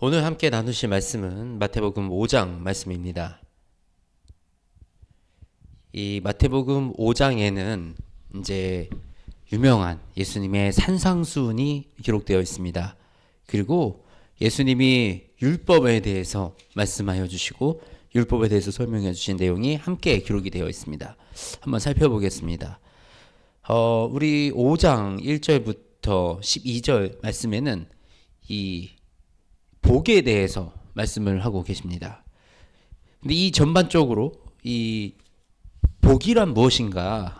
오늘 함께 나누실 말씀은 마태복음 5장 말씀입니다. 이 마태복음 5장에는 이제 유명한 예수님의 산상수훈이 기록되어 있습니다. 그리고 예수님이 율법에 대해서 말씀하여 주시고 율법에 대해서 설명해 주신 내용이 함께 기록이 되어 있습니다. 한번 살펴보겠습니다. 어, 우리 5장 1절부터 12절 말씀에는 이 복에 대해서 말씀을 하고 계십니다. 근데 이 전반적으로 이 복이란 무엇인가,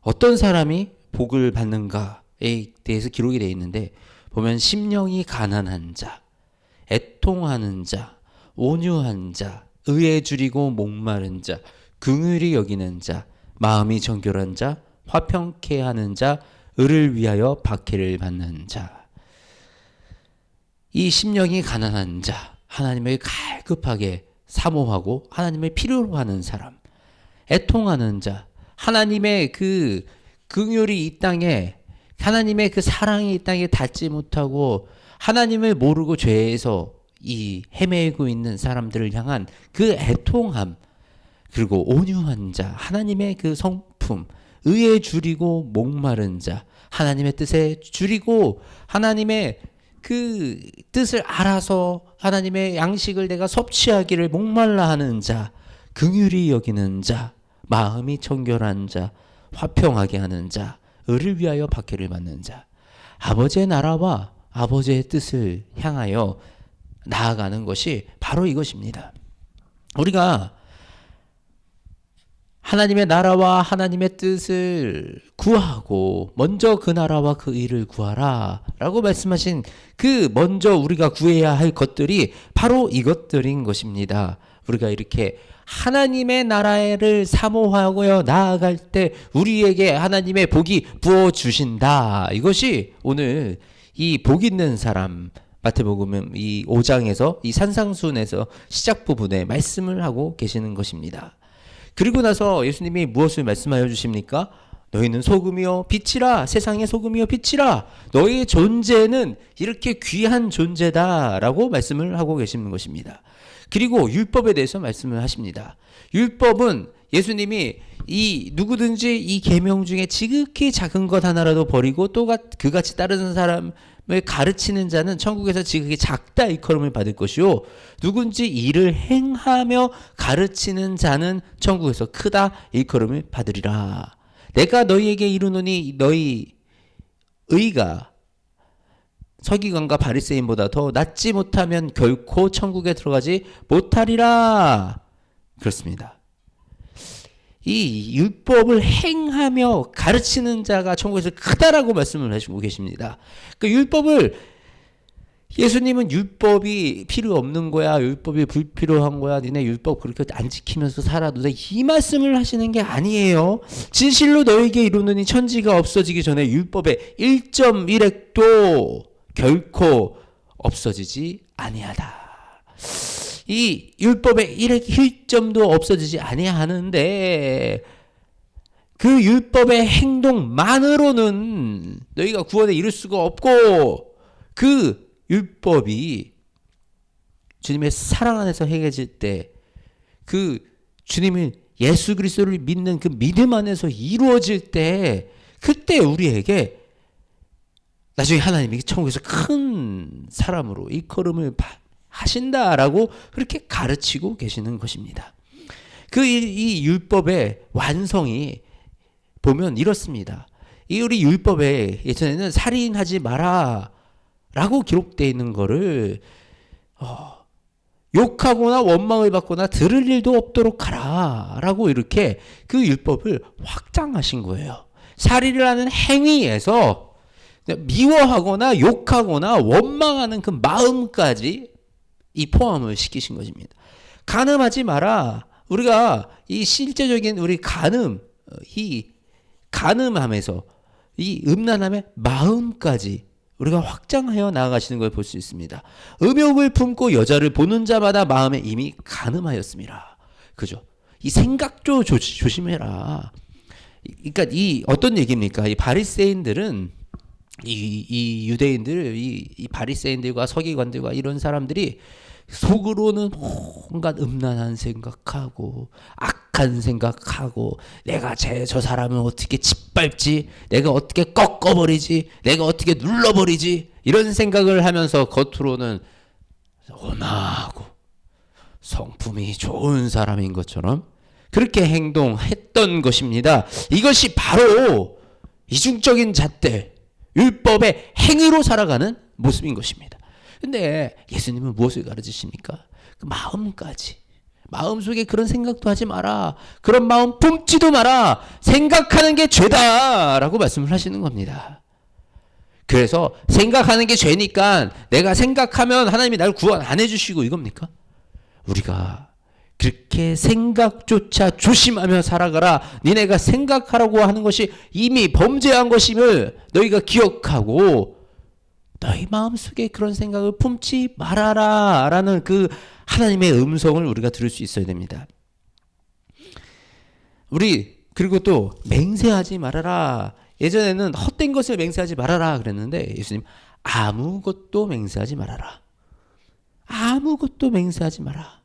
어떤 사람이 복을 받는가에 대해서 기록이 되어 있는데 보면 심령이 가난한 자, 애통하는 자, 온유한 자, 의에 줄이고 목마른 자, 긍휼히 여기는 자, 마음이 정결한 자, 화평케 하는 자, 을을 위하여 박해를 받는 자. 이 심령이 가난한 자, 하나님을 갈급하게 사모하고 하나님을 필요로 하는 사람, 애통하는 자, 하나님의 그 긍휼이 이 땅에 하나님의 그 사랑이 이 땅에 닿지 못하고 하나님을 모르고 죄에서 이 헤매고 있는 사람들을 향한 그 애통함 그리고 온유한 자 하나님의 그 성품 의에 줄이고 목마른 자 하나님의 뜻에 줄이고 하나님의 그 뜻을 알아서 하나님의 양식을 내가 섭취하기를 목말라 하는 자 긍휼히 여기는 자 마음이 청결한 자 화평하게 하는 자 을을 위하여 박해를 받는 자 아버지의 나라와 아버지의 뜻을 향하여 나아가는 것이 바로 이것입니다. 우리가 하나님의 나라와 하나님의 뜻을 구하고 먼저 그 나라와 그 일을 구하라 라고 말씀하신 그 먼저 우리가 구해야 할 것들이 바로 이것들인 것입니다. 우리가 이렇게 하나님의 나라를 사모하고요 나아갈 때 우리에게 하나님의 복이 부어 주신다. 이것이 오늘 이 복 있는 사람 마태복음 이 5장에서 이 산상순에서 시작 부분에 말씀을 하고 계시는 것입니다. 그리고 나서 예수님이 무엇을 말씀하여 주십니까? 너희는 소금이요 빛이라 세상의 소금이요 빛이라 너희의 존재는 이렇게 귀한 존재다라고 말씀을 하고 계시는 것입니다. 그리고 율법에 대해서 말씀을 하십니다. 율법은 예수님이 이 누구든지 이 계명 중에 지극히 작은 것 하나라도 버리고 또 그같이 따르는 사람 을 가르치는 자는 천국에서 지극히 작다 일컬음을 받을 것이요 누군지 이를 행하며 가르치는 자는 천국에서 크다 일컬음을 받으리라. 내가 너희에게 이르노니 너희 의가 서기관과 바리새인보다 더 낫지 못하면 결코 천국에 들어가지 못하리라. 그렇습니다. 이 율법을 행하며 가르치는 자가 천국에서 크다라고 말씀을 하시고 계십니다. 그 율법을 예수님은 율법이 필요 없는 거야, 율법이 불필요한 거야, 니네 율법 그렇게 안 지키면서 살아도 돼. 이 말씀을 하시는 게 아니에요. 진실로 너에게 이루느니 천지가 없어지기 전에 율법의 1.1핵도 결코 없어지지 아니하다. 이 율법의 1핵 1점도 없어지지 아니하는데 그 율법의 행동만으로는 너희가 구원에 이를 수가 없고 그 율법이 주님의 사랑 안에서 행해질 때 그 주님을 예수 그리스도를 믿는 그 믿음 안에서 이루어질 때 그때 우리에게 나중에 하나님이 천국에서 큰 사람으로 이 걸음을 하신다라고 그렇게 가르치고 계시는 것입니다. 그이 율법의 완성이 보면 이렇습니다. 이 우리 율법에 예전에는 살인하지 마라 라고 기록되어 있는 거를 어, 욕하거나 원망을 받거나 들을 일도 없도록 하라 라고 이렇게 그 율법을 확장하신 거예요. 살인을 하는 행위에서 미워하거나 욕하거나 원망하는 그 마음까지 이 포함을 시키신 것입니다. 간음하지 마라. 우리가 이 실제적인 우리 간음, 이 간음함에서 이 음란함의 마음까지 우리가 확장하여 나아가시는 걸 볼 수 있습니다. 음욕을 품고 여자를 보는 자마다 마음에 이미 간음하였습니다. 그죠? 이 생각도 조, 조심해라. 그러니까 이 어떤 얘기입니까? 이 바리새인들은 이, 이 유대인들, 이, 이 바리새인들과 서기관들과 이런 사람들이 속으로는 온갖 음란한 생각하고 악한 생각하고 내가 제 저 사람을 어떻게 짓밟지? 내가 어떻게 꺾어버리지? 내가 어떻게 눌러버리지? 이런 생각을 하면서 겉으로는 온화하고 성품이 좋은 사람인 것처럼 그렇게 행동했던 것입니다. 이것이 바로 이중적인 잣대 율법의 행위로 살아가는 모습인 것입니다. 근데 예수님은 무엇을 가르치십니까? 그 마음까지. 마음속에 그런 생각도 하지 마라. 그런 마음 품지도 마라. 생각하는 게 죄다 라고 말씀을 하시는 겁니다. 그래서 생각하는 게 죄니까 내가 생각하면 하나님이 날 구원 안 해주시고 이겁니까? 우리가 그렇게 생각조차 조심하며 살아가라. 니네가 생각하라고 하는 것이 이미 범죄한 것임을 너희가 기억하고 너희 마음속에 그런 생각을 품지 말아라. 라는 그 하나님의 음성을 우리가 들을 수 있어야 됩니다. 우리 그리고 또 맹세하지 말아라. 예전에는 헛된 것을 맹세하지 말아라 그랬는데 예수님 아무것도 맹세하지 말아라. 아무것도 맹세하지 마라.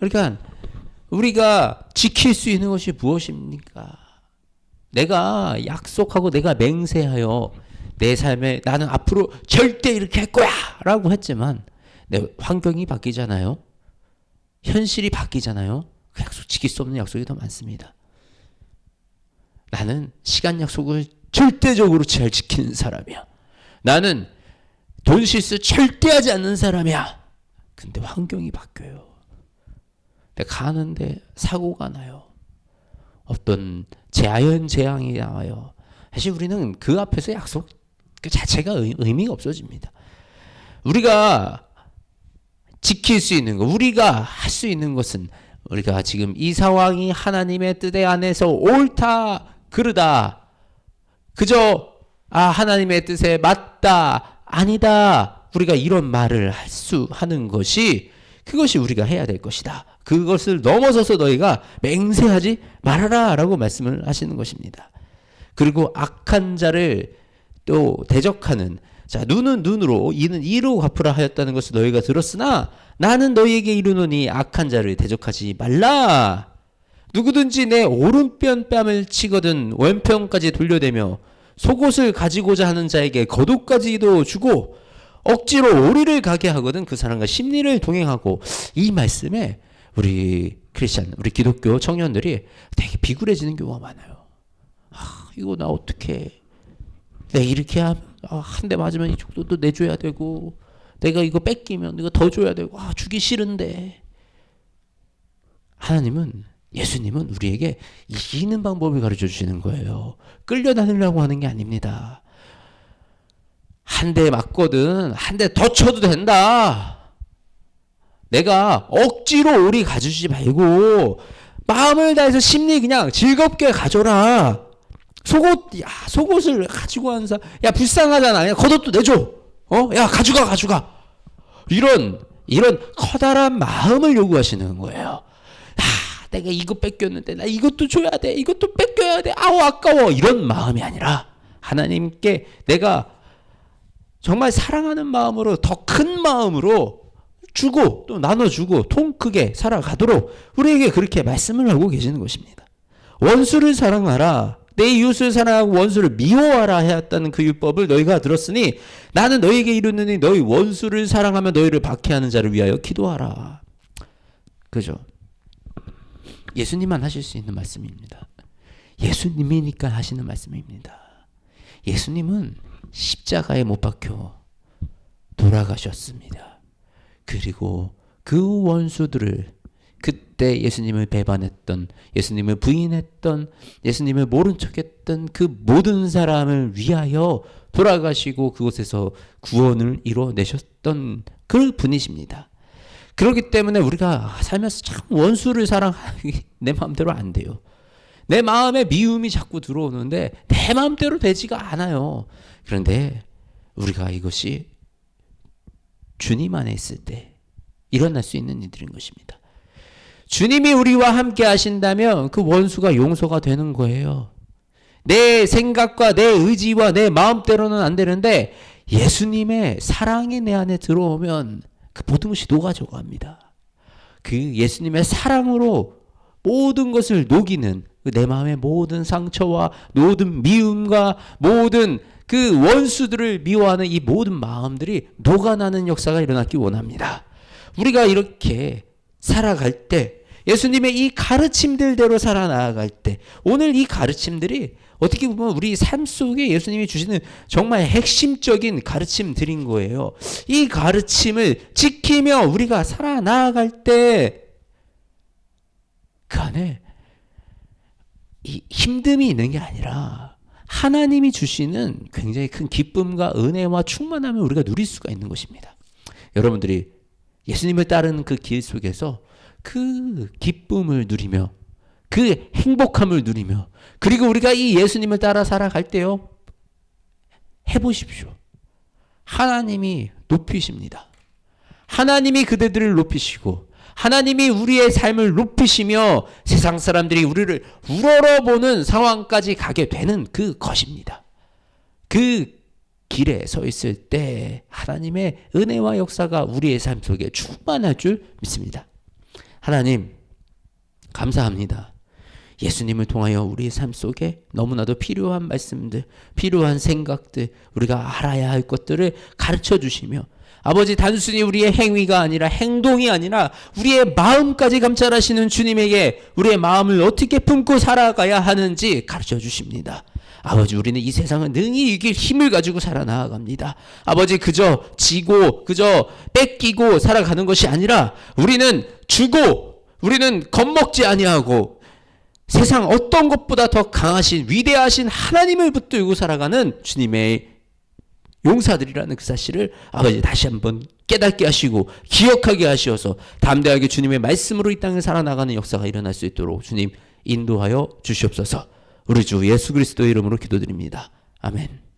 그러니까 우리가 지킬 수 있는 것이 무엇입니까? 내가 약속하고 내가 맹세하여 내 삶에 나는 앞으로 절대 이렇게 할 거야 라고 했지만 내 환경이 바뀌잖아요. 현실이 바뀌잖아요. 그 약속 지킬 수 없는 약속이 더 많습니다. 나는 시간 약속을 절대적으로 잘 지키는 사람이야. 나는 돈 실수 절대 하지 않는 사람이야. 근데 환경이 바뀌어요. 내가 가는데 사고가 나요. 어떤 자연 재앙이 나와요. 사실 우리는 그 앞에서 약속 그 자체가 의미가 없어집니다. 우리가 지킬 수 있는 것, 우리가 할 수 있는 것은 우리가 지금 이 상황이 하나님의 뜻에 안에서 옳다, 그르다, 그저 아 하나님의 뜻에 맞다, 아니다. 우리가 이런 말을 할 수 하는 것이 그것이 우리가 해야 될 것이다. 그것을 넘어서서 너희가 맹세하지 말아라 라고 말씀을 하시는 것입니다. 그리고 악한 자를 또 대적하는 자 눈은 눈으로 이는 이로 갚으라 하였다는 것을 너희가 들었으나 나는 너희에게 이르노니 악한 자를 대적하지 말라. 누구든지 내 오른편 뺨을 치거든 왼편까지 돌려대며 속옷을 가지고자 하는 자에게 겉옷까지도 주고 억지로 오리를 가게 하거든 그 사람과 심리를 동행하고 이 말씀에 우리 크리스천 우리 기독교 청년들이 되게 비굴해지는 경우가 많아요. 아, 이거 나 어떻게 내가 이렇게 하면 아, 맞으면 이쪽도 또 내줘야 되고 내가 이거 뺏기면 이거 더 줘야 되고 아, 주기 싫은데 하나님은 예수님은 우리에게 이기는 방법을 가르쳐 주시는 거예요. 끌려다니려고 하는 게 아닙니다. 한 대 맞거든. 한 대 더 쳐도 된다. 내가 억지로 오리 가주지 말고 마음을 다해서 심리 그냥 즐겁게 가져라. 속옷, 야, 속옷을 가지고 하는 사람, 야, 불쌍하잖아. 그냥 겉옷도 내줘. 어? 야, 가져가, 가져가. 이런, 이런 커다란 마음을 요구하시는 거예요. 내가 이거 뺏겼는데 나 이것도 줘야 돼. 이것도 뺏겨야 돼. 아우 아까워. 이런 마음이 아니라 하나님께 내가 정말 사랑하는 마음으로 더 큰 마음으로 주고 또 나눠주고 통 크게 살아가도록 우리에게 그렇게 말씀을 하고 계시는 것입니다. 원수를 사랑하라. 내 이웃을 사랑하고 원수를 미워하라 하였다는 그 율법을 너희가 들었으니 나는 너희에게 이르느니 너희 원수를 사랑하며 너희를 박해하는 자를 위하여 기도하라. 그죠? 예수님만 하실 수 있는 말씀입니다. 예수님이니까 하시는 말씀입니다. 예수님은 십자가에 못 박혀 돌아가셨습니다. 그리고 그 원수들을 그때 예수님을 배반했던, 예수님을 부인했던, 예수님을 모른 척했던 그 모든 사람을 위하여 돌아가시고 그곳에서 구원을 이뤄내셨던 그 분이십니다. 그렇기 때문에 우리가 살면서 참 원수를 사랑하기 내 마음대로 안 돼요. 내 마음에 미움이 자꾸 들어오는데 내 마음대로 되지가 않아요. 그런데 우리가 이것이 주님 안에 있을 때 일어날 수 있는 일들인 것입니다. 주님이 우리와 함께 하신다면 그 원수가 용서가 되는 거예요. 내 생각과 내 의지와 내 마음대로는 안 되는데 예수님의 사랑이 내 안에 들어오면 그 모든 것이 녹아져 갑니다. 그 예수님의 사랑으로 모든 것을 녹이는 그내 마음의 모든 상처와 모든 미움과 모든 그 원수들을 미워하는 이 모든 마음들이 녹아나는 역사가 일어나기 원합니다. 우리가 이렇게 살아갈 때 예수님의 이 가르침들대로 살아나갈 때 오늘 이 가르침들이 어떻게 보면 우리 삶 속에 예수님이 주시는 정말 핵심적인 가르침들인 거예요. 이 가르침을 지키며 우리가 살아나갈 때 그 안에 이 힘듦이 있는 게 아니라 하나님이 주시는 굉장히 큰 기쁨과 은혜와 충만함을 우리가 누릴 수가 있는 것입니다. 여러분들이 예수님을 따르는 그 길 속에서 그 기쁨을 누리며 그 행복함을 누리며 그리고 우리가 이 예수님을 따라 살아갈 때요 해보십시오. 하나님이 높이십니다. 하나님이 그대들을 높이시고 하나님이 우리의 삶을 높이시며 세상 사람들이 우리를 우러러보는 상황까지 가게 되는 그 것입니다. 그 길에 서 있을 때 하나님의 은혜와 역사가 우리의 삶 속에 충만할 줄 믿습니다. 하나님, 감사합니다. 예수님을 통하여 우리의 삶 속에 너무나도 필요한 말씀들, 필요한 생각들, 우리가 알아야 할 것들을 가르쳐 주시며 아버지 단순히 우리의 행위가 아니라 행동이 아니라 우리의 마음까지 감찰하시는 주님에게 우리의 마음을 어떻게 품고 살아가야 하는지 가르쳐 주십니다. 아버지 우리는 이 세상을 능히 이길 힘을 가지고 살아나갑니다. 아버지 그저 지고 그저 뺏기고 살아가는 것이 아니라 우리는 주고 우리는 겁먹지 아니하고 세상 어떤 것보다 더 강하신 위대하신 하나님을 붙들고 살아가는 주님의 용사들이라는 그 사실을 아버지 다시 한번 깨닫게 하시고 기억하게 하시어서 담대하게 주님의 말씀으로 이 땅을 살아나가는 역사가 일어날 수 있도록 주님 인도하여 주시옵소서. 우리 주 예수 그리스도의 이름으로 기도드립니다. 아멘.